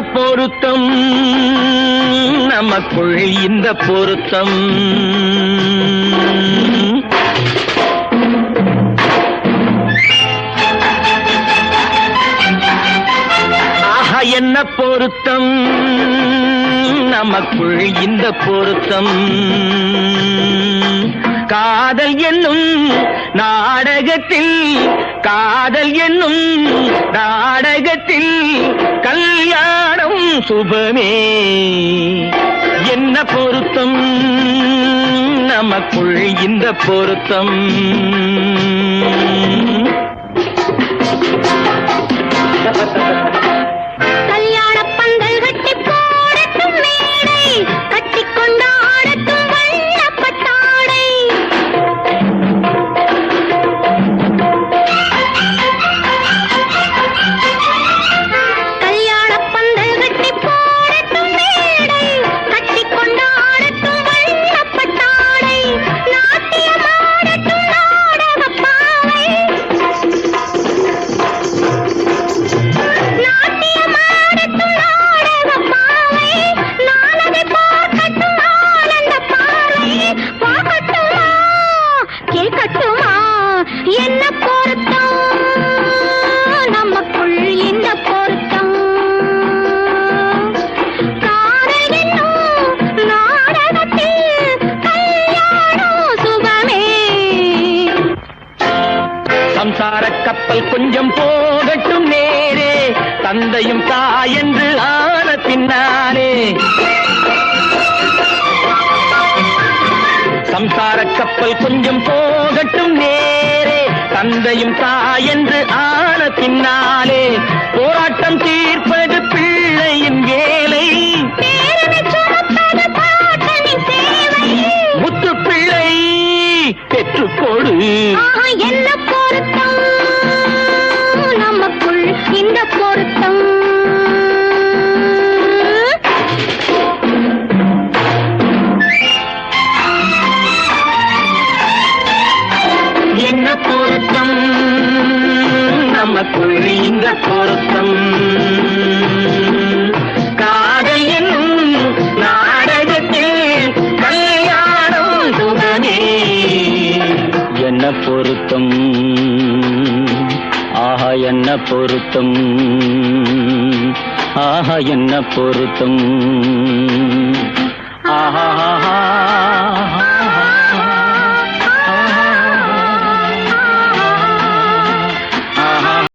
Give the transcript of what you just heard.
பொருத்தம். நமக்குள் இந்த பொருத்தம். ஆஹா என்ன பொருத்தம்? நமக்குள் இந்த பொருத்தம். காதல் என்னும் நாடகத்தில் காதல் என்னும் நாடகத்தில் கல்யாணம் சுபமே. என்ன பொருத்தம்? நமக்குள் இந்த பொருத்தம். என்ன பொருத்தம்? நமக்குள் என்ன பொருத்தம்? காதல் சம்சார கப்பல் கொஞ்சம் போகட்டும் நேரே. தந்தையும் தாயென்று ஆன பின்னாலே. சம்சார கப்பல் கொஞ்சம் போகட்டும் நேரே. தந்தையும் தாயென்று ஆன பின்னாலே. போராட்டம் தீர்ப்பது பிள்ளையின் வேலை. முத்து பிள்ளை பெற்றுக்கொடு. பொருத்தம். நமக்குள் இந்த பொருத்தம். பொருத்தம்? ஆஹா என்ன பொருத்தம்? ஆஹா என்ன பொருத்தம்? ஆஹா.